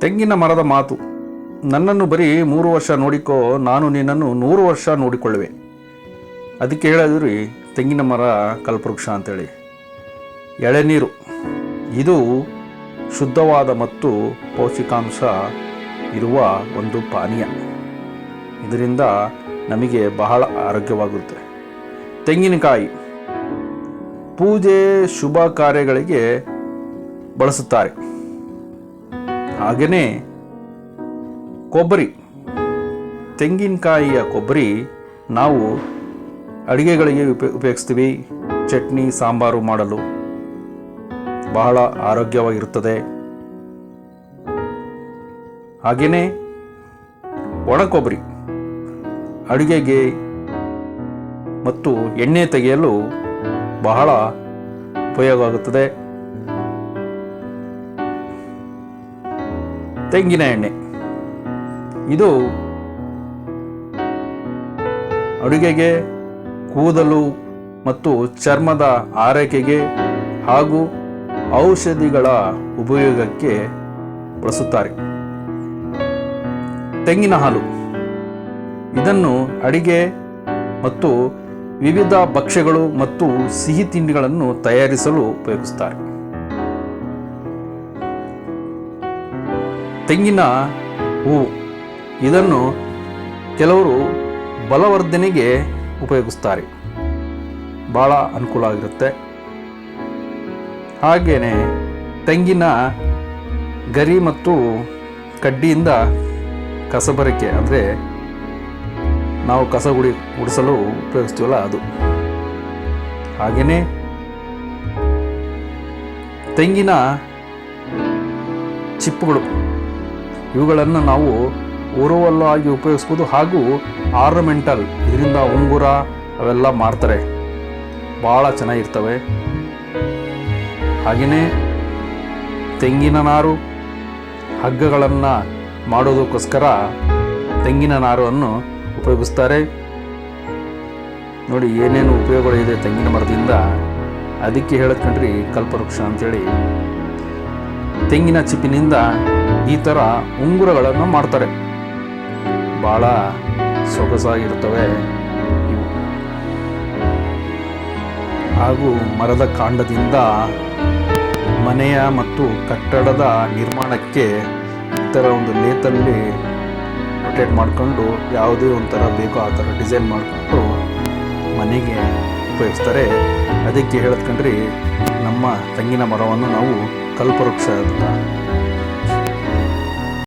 ತೆಂಗಿನ ಮರದ ಮಾತು. ನನ್ನನ್ನು ಬರೀ ಮೂರು ವರ್ಷ ನೋಡಿಕೋ, ನಾನು ನಿನ್ನನ್ನು ನೂರು ವರ್ಷ ನೋಡಿಕೊಳ್ಳುವೆ. ಅದಕ್ಕೆ ಹೇಳಿದ್ರಿ ತೆಂಗಿನ ಮರ ಕಲ್ಪವೃಕ್ಷ ಅಂತೇಳಿ. ಎಳೆನೀರು ಇದು ಶುದ್ಧವಾದ ಮತ್ತು ಪೌಷ್ಟಿಕಾಂಶ ಇರುವ ಒಂದು ಪಾನೀಯ. ಇದರಿಂದ ನಮಗೆ ಬಹಳ ಆರೋಗ್ಯವಾಗುತ್ತೆ. ತೆಂಗಿನಕಾಯಿ. ಪೂಜೆ ಶುಭ ಕಾರ್ಯಗಳಿಗೆ ಬಳಸುತ್ತಾರೆ. ಹಾಗೆಯೇ ಕೊಬ್ಬರಿ, ತೆಂಗಿನಕಾಯಿಯ ಕೊಬ್ಬರಿ ನಾವು ಅಡುಗೆಗಳಿಗೆ ಉಪ, ಉಪಯೋಗಿಸ್ತೀವಿ. ಚಟ್ನಿ, ಸಾಂಬಾರು ಮಾಡಲು ಬಹಳ ಆರೋಗ್ಯವಾಗಿರುತ್ತದೆ. ಹಾಗೆಯೇ ಒಣ ಕೊಬ್ಬರಿ ಅಡುಗೆಗೆ ಮತ್ತು ಎಣ್ಣೆ ತೆಗೆಯಲು ಬಹಳ ಉಪಯೋಗವಾಗುತ್ತದೆ. ತೆಂಗಿನ ಎಣ್ಣೆ. ಇದು ಅಡುಗೆಗೆ, ಕೂದಲು ಮತ್ತು ಚರ್ಮದ ಆರೈಕೆಗೆ ಹಾಗೂ ಔಷಧಿಗಳ ಉಪಯೋಗಕ್ಕೆ ಬಳಸುತ್ತಾರೆ. ತೆಂಗಿನ ಹಾಲು. ಇದನ್ನು ಅಡಿಗೆ ಮತ್ತು ವಿವಿಧ ಭಕ್ಷ್ಯಗಳು ಮತ್ತು ಸಿಹಿ ತಿಂಡಿಗಳನ್ನು ತಯಾರಿಸಲು ಉಪಯೋಗಿಸುತ್ತಾರೆ ತೆಂಗಿನ ಹೂವು ಇದನ್ನು ಕೆಲವರು ಬಲವರ್ಧನೆಗೆ ಉಪಯೋಗಿಸ್ತಾರೆ. ಭಾಳ ಅನುಕೂಲ ಆಗಿರುತ್ತೆ. ಹಾಗೆಯೇ ತೆಂಗಿನ ಗರಿ ಮತ್ತು ಕಡ್ಡಿಯಿಂದ ಕಸಬರಕೆ ಅಂದರೆ ನಾವು ಕಸ ಗುಡಿ ಗುಡಿಸಲು ಉಪಯೋಗಿಸ್ತೀವಲ್ಲ ಅದು. ಹಾಗೆಯೇ ತೆಂಗಿನ ಚಿಪ್ಪುಗಳು. ಇವುಗಳನ್ನು ನಾವು ಉರುವಲ್ಲು ಆಗಿ ಉಪಯೋಗಿಸ್ಬೋದು ಹಾಗೂ ಆರ್ನಮೆಂಟಲ್, ಇದರಿಂದ ಉಂಗುರ ಅವೆಲ್ಲ ಮಾಡ್ತಾರೆ ಭಾಳ ಚೆನ್ನಾಗಿರ್ತವೆ. ಹಾಗೆಯೇ ತೆಂಗಿನ ನಾರು, ಹಗ್ಗಗಳನ್ನು ಮಾಡೋದಕ್ಕೋಸ್ಕರ ತೆಂಗಿನ ನಾರನ್ನು ಉಪಯೋಗಿಸ್ತಾರೆ. ನೋಡಿ, ಏನೇನು ಉಪಯೋಗಗಳಿದೆ ತೆಂಗಿನ ಮರದಿಂದ? ಅದಕ್ಕೆ ಹೇಳಕ್ಕಂಡ್ರಿ ಕಲ್ಪವೃಕ್ಷ ಅಂತೇಳಿ. ತೆಂಗಿನ ಚಿಪ್ಪಿನಿಂದ ಈ ಥರ ಉಂಗುರಗಳನ್ನು ಮಾಡ್ತಾರೆ. ಭಾಳ ಸೊಗಸಾಗಿರ್ತವೆ ಹಾಗೂ ಮರದ ಕಾಂಡದಿಂದ ಮನೆಯ ಮತ್ತು ಕಟ್ಟಡದ ನಿರ್ಮಾಣಕ್ಕೆ ಈ ಥರ ಒಂದು ಲೇತಲ್ಲಿ ರೊಟೇಟ್ ಮಾಡಿಕೊಂಡು ಯಾವುದೇ ಒಂಥರ ಬೇಕೋ ಆ ಥರ ಡಿಸೈನ್ ಮಾಡಿಕೊಂಡು ಮನೆಗೆ ಉಪಯೋಗಿಸ್ತಾರೆ. ಅದಕ್ಕೆ ಹೇಳದ್ಕಂಡ್ರಿ ನಮ್ಮ ತೆಂಗಿನ ಮರವನ್ನು ನಾವು ಕಲ್ಪವೃಕ್ಷ ಅಂತ